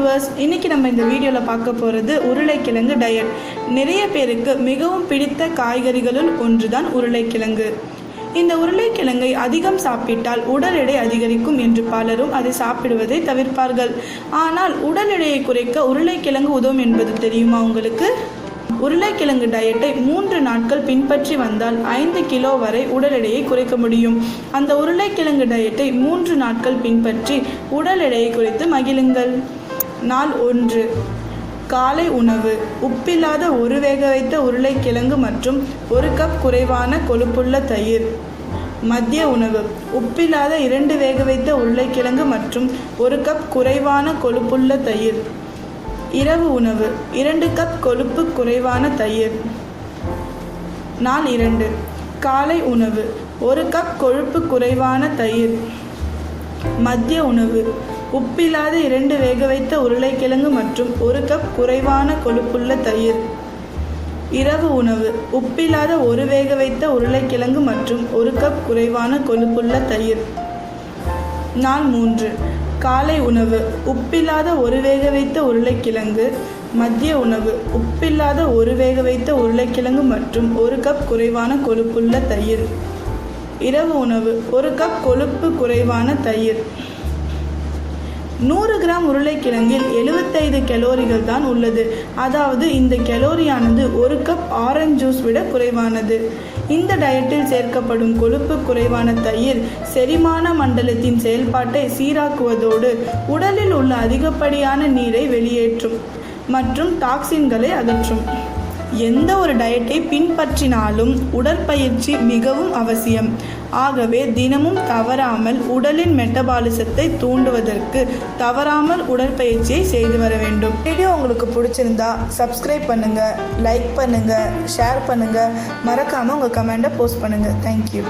Viewers இன்னைக்கு நம்ம இந்த வீடியோவில் பார்க்க போகிறது உருளைக்கிழங்கு டயட் நிறைய பேருக்கு மிகவும் பிடித்த காய்கறிகளுள் ஒன்று தான் உருளைக்கிழங்கு. இந்த உருளைக்கிழங்கை அதிகம் சாப்பிட்டால் உடல் எடை அதிகரிக்கும் என்று பலரும் அதை சாப்பிடுவதை தவிர்ப்பார்கள். ஆனால் உடல் எடையை குறைக்க உருளைக்கிழங்கு உதவும் என்பது தெரியுமா உங்களுக்கு? உருளைக்கிழங்கு டயட்டை மூன்று நாட்கள் பின்பற்றி வந்தால் ஐந்து கிலோ வரை உடல் எடையை குறைக்க முடியும். அந்த உருளைக்கிழங்கு டயட்டை மூன்று நாட்கள் பின்பற்றி உடல் எடையை குறைத்து மகிழுங்கள். நாள் ஒன்று. காலை உணவு. உப்பில்லாத ஒரு வேக வைத்த உருளைக்கிழங்கு மற்றும் ஒரு கப் குறைவான கொழுப்புள்ள தயிர். மதிய உணவு. உப்பில்லாத இரண்டு வேக வைத்த உருளைக்கிழங்கு மற்றும் ஒரு கப் குறைவான கொழுப்புள்ள தயிர். இரவு உணவு. இரண்டு கப் கொழுப்பு குறைவான தயிர். நாள் இரண்டு. காலை உணவு. ஒரு கப் கொழுப்பு குறைவான தயிர். மதிய உணவு. உப்பில்லாத இரண்டு வேக வைத்த உருளைக்கிழங்கு மற்றும் ஒரு கப் குறைவான கொழுப்புள்ள தயிர். இரவு உணவு. உப்பில்லாத ஒரு வேக வைத்த உருளைக்கிழங்கு மற்றும் ஒரு கப் குறைவான கொழுப்புள்ள தயிர். நாள் மூன்று. காலை உணவு. உப்பில்லாத ஒரு வேக வைத்த உருளைக்கிழங்கு. மதிய உணவு. உப்பில்லாத ஒரு வேக வைத்த உருளைக்கிழங்கு மற்றும் ஒரு கப் குறைவான கொழுப்புள்ள தயிர். இரவு உணவு. ஒரு கப் கொழுப்பு குறைவான தயிர். நூறு கிராம் உருளைக்கிழங்கில் எழுபத்தைந்து கலோரிகள் தான் உள்ளது. அதாவது இந்த கலோரியானது ஒரு கப் ஆரஞ்சு ஜூஸ் விட குறைவானது. இந்த டயட்டில் சேர்க்கப்படும் கொழுப்பு குறைவான தயிர் செரிமான மண்டலத்தின் செயல்பாட்டை சீராக்குவதோடு உடலில் உள்ள அதிகப்படியான நீரை வெளியேற்றும் மற்றும் டாக்சின்களை அகற்றும். எந்த ஒரு டயட்டை பின்பற்றினாலும் உடற்பயிற்சி மிகவும் அவசியம். ஆகவே தினமும் தவறாமல் உடலின் மெட்டபாலிசத்தை தூண்டுவதற்கு தவறாமல் உடற்பயிற்சியை செய்து வர வேண்டும். வீடியோ உங்களுக்கு பிடிச்சிருந்தா சப்ஸ்கிரைப் பண்ணுங்கள் லைக் பண்ணுங்கள் ஷேர் பண்ணுங்கள் மறக்காமல் உங்கள் கமெண்ட்டை போஸ்ட் பண்ணுங்கள் தேங்க்யூ